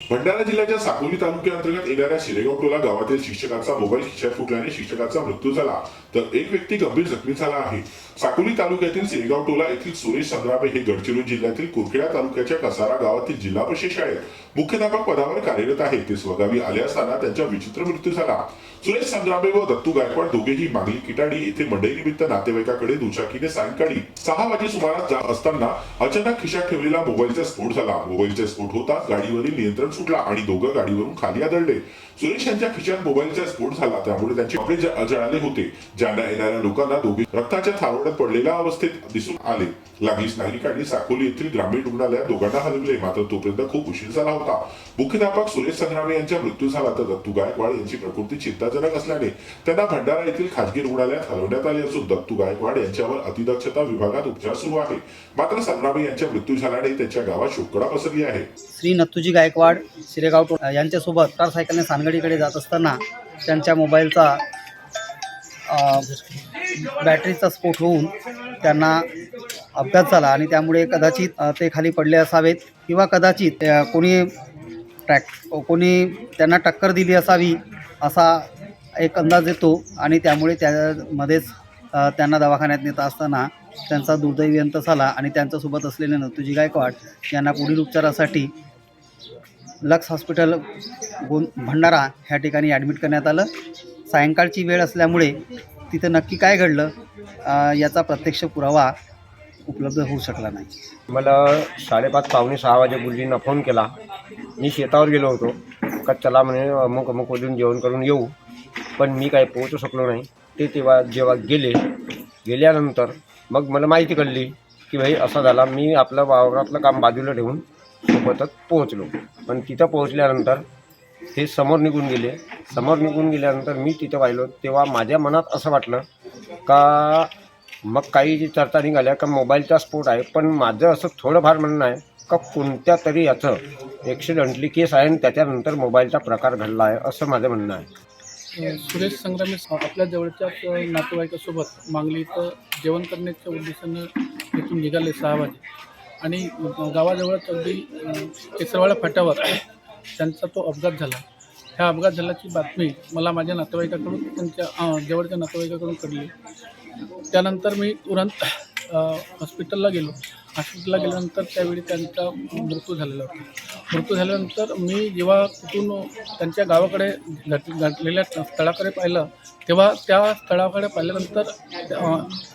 भंडारा जिल्ह्याच्या साकोली तालुक्याअंतर्गत येणाऱ्या शिरेगाव टोला गावातील शिक्षकाचा मोबाईल खिशात फुटल्याने शिक्षकाचा मृत्यू झाला. तर एक व्यक्ती गंभीर जखमी झाला आहे. साकोली तालुक्यातील शिरेगाव टोला येथील सुरेश संग्रामे हे गडचिरोली जिल्ह्यातील कुरखेडा तालुक्याच्या कसारा गावातील जिल्हा परिषद शाळेत मुख्याध्यापक पदावर कार्यरत आहे. ते स्वगावी आले असताना त्यांचा विचित्र मृत्यू झाला. सुरेश संग्रामे व दत्तू गायकवाड दोघेही मागली किटाडी येथे मंडईनिमित्त नातेवाईकाकडे दुचाकीने सायंकाळी सहा वाजे सुमारास जात असताना अचानक खिशात ठेवलेला मोबाईलचा स्फोट झाला. मोबाईलचा स्फोट होता गाडीवरील नियंत्रण सुटला आणि दोघं गाडीवरून खाली आदळले. सुरेश यांच्या खिशात मोबाईलचा स्फोट झाला. त्यामुळे त्यांचे कपडे जळाले होते ज्यांना येणाऱ्या लोकांना दोघे रक्ताच्या थारोड्यात पडलेल्या अवस्थेत दिसून आले. लागलीच नागरिकांनी साकोली येथील ग्रामीण रुग्णालयात दोघांना हलवले. मात्र तोपर्यंत खूप उशीर झाला होता. मुख्याध्यापक सुरेश संग्रामे यांचा मृत्यू झाला तर दत्तू गायकवाड यांची प्रकृती चिंताजनक असल्याने त्यांना भंडारा येथील खाजगी रुग्णालयात हलवण्यात आले असून दत्तू गायकवाड यांच्यावर अतिदक्षता विभागात उपचार सुरू आहे. मात्र संग्रामे यांचा मृत्यू झाल्याने त्यांच्या गावात शोककळा पसरली आहे. श्री नत्तूजी गायकवाड शिरेगाव टो यांच्यासोबत मोटारसायकलने सानगडीकडे जात असताना त्यांच्या मोबाईलचा बॅटरीचा स्फोट होऊन त्यांना अपघात झाला आणि त्यामुळे कदाचित ते खाली पडले असावेत किंवा कदाचित कोणी ट्रॅक कोणी त्यांना टक्कर दिली असावी असा एक अंदाज येतो आणि त्यामुळे त्यामध्येच त्यांना दवाखान्यात नेत असताना त्यांचा दुर्दैवी अंत झाला आणि त्यांच्यासोबत असलेले नतुजी गायकवाड यांना पुढील उपचारासाठी लक्स हॉस्पिटल गों भंडारा ह्या ठिकाणी ॲडमिट करण्यात आलं. सायंकाळची वेळ असल्यामुळे तिथं नक्की काय घडलं याचा प्रत्यक्ष पुरावा उपलब्ध होऊ शकला नाही. मला साडेपाच पावणे सहा वाजे गुरुजींना फोन केला. मी शेतावर गेलो होतो. का चला म्हणे अमुक अमुक वजून जेवण करून येऊ. पण मी काही पोहोचू शकलो नाही. ते तेव्हा जेव्हा गेले गेल्यानंतर मग मला माहिती कळली की भाई असा झाला. मी आपलं वावरातलं काम बाजूला ठेवून सोबतच पोहोचलो. पण तिथं पोहोचल्यानंतर ते समोर निघून गेले. समोर निघून गेल्यानंतर मी तिथं पाहिलो तेव्हा माझ्या मनात असं वाटलं का मग काही जी चर्चा निघाल्या का मोबाईलचा स्फोट आहे पण माझं असं थोडंफार म्हणणं आहे का कोणत्या तरी याचं ॲक्सिडेंटली केस आहे आणि त्याच्यानंतर मोबाईलचा प्रकार घडला आहे असं माझं म्हणणं आहे. सुरेश संग्रामे आपल्या जवळच्याच नातेवाईकासोबत मागली इथं जेवण करण्याच्या उद्देशानं इथून निघाले सहा वाजे. आणि गावाजवळच अगदी केसरवाडा फाट्यावर त्यांचा तो अपघात झाला. ह्या अपघात झाल्याची बातमी मला माझ्या नातेवाईकाकडून त्यांच्या जवळच्या नातेवाईकाकडून कळली. त्यानंतर मी तुरंत हॉस्पिटलला गेलो. हॉस्पिटलला गेल्यानंतर त्यावेळी त्यांचा मृत्यू झालेला होता. मृत्यू झाल्यानंतर मी जेव्हा तिथून त्यांच्या गावाकडे घट घडलेल्या स्थळाकडे पाहिलं तेव्हा त्या स्थळाकडे पाहिल्यानंतर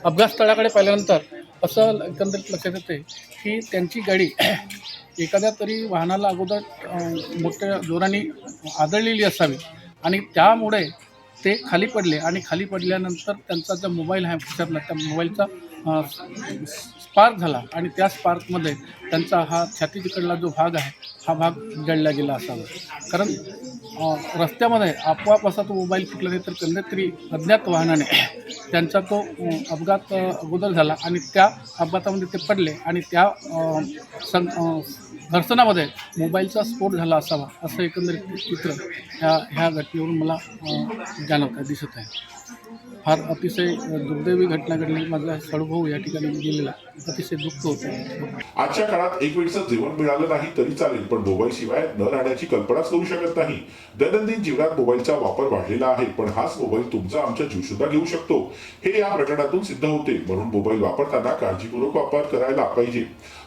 अपघात स्थळाकडे पाहिल्यानंतर असं एकंदरीत लक्षात येते की त्यांची गाडी एखाद्या तरी वाहनाला अगोदर मोठ्या जोराने आदळलेली असावी. आणि त्यामुळे ते खाली पडले आणि खाली पडल्यानंतर त्यांचा जो मोबाईल आहे खिशातला त्या मोबाईलचा स्पार्क झाला आणि त्या स्पार्कमध्ये त्यांचा हा छातीकडला जो भाग आहे हा भाग जळला गेला असावा. कारण रस्त्यामध्ये आपोआप असा तो मोबाईल फुटला नाही तर कोणत्या अज्ञात वाहनाने त्यांचा तो अपघात अगोदर झाला आणि त्या अपघातामध्ये ते पडले आणि त्या सं घर्षणामध्ये मोबाईलचा स्फोट झाला असावा असं एकंदरीत चित्र ह्या ह्या घटनेवरून मला अ, जाणवत आहे दिसत आहे फार अतिशय दुर्दैवी घटना घडली. माझा सडभाऊ या ठिकाणी गेलेला अतिशय दुःख होतं. आजच्या काळात एक वेळचं जेवण मिळालं नाही तरी चालेल पण मोबाईल शिवाय न राहण्याची कल्पनाच करू शकत नाही. दैनंदिन जीवनात मोबाईलचा वापर वाढलेला आहे पण हाच मोबाईल तुमचा आमच्या जीव सुद्धा घेऊ शकतो. हे या प्रकरणातून सिद्ध होते. म्हणून मोबाईल वापरताना काळजीपूर्वक वापर करायला पाहिजे.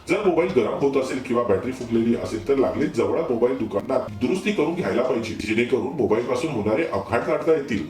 जर मोबाईल गरम होत असेल किंवा बॅटरी फुगलेली असेल तर लागलीच जवळ मोबाईल दुकानात दुरुस्ती करून घ्यायला पाहिजे जेणेकरून मोबाईल पासून होणारे अपघात काढता येतील.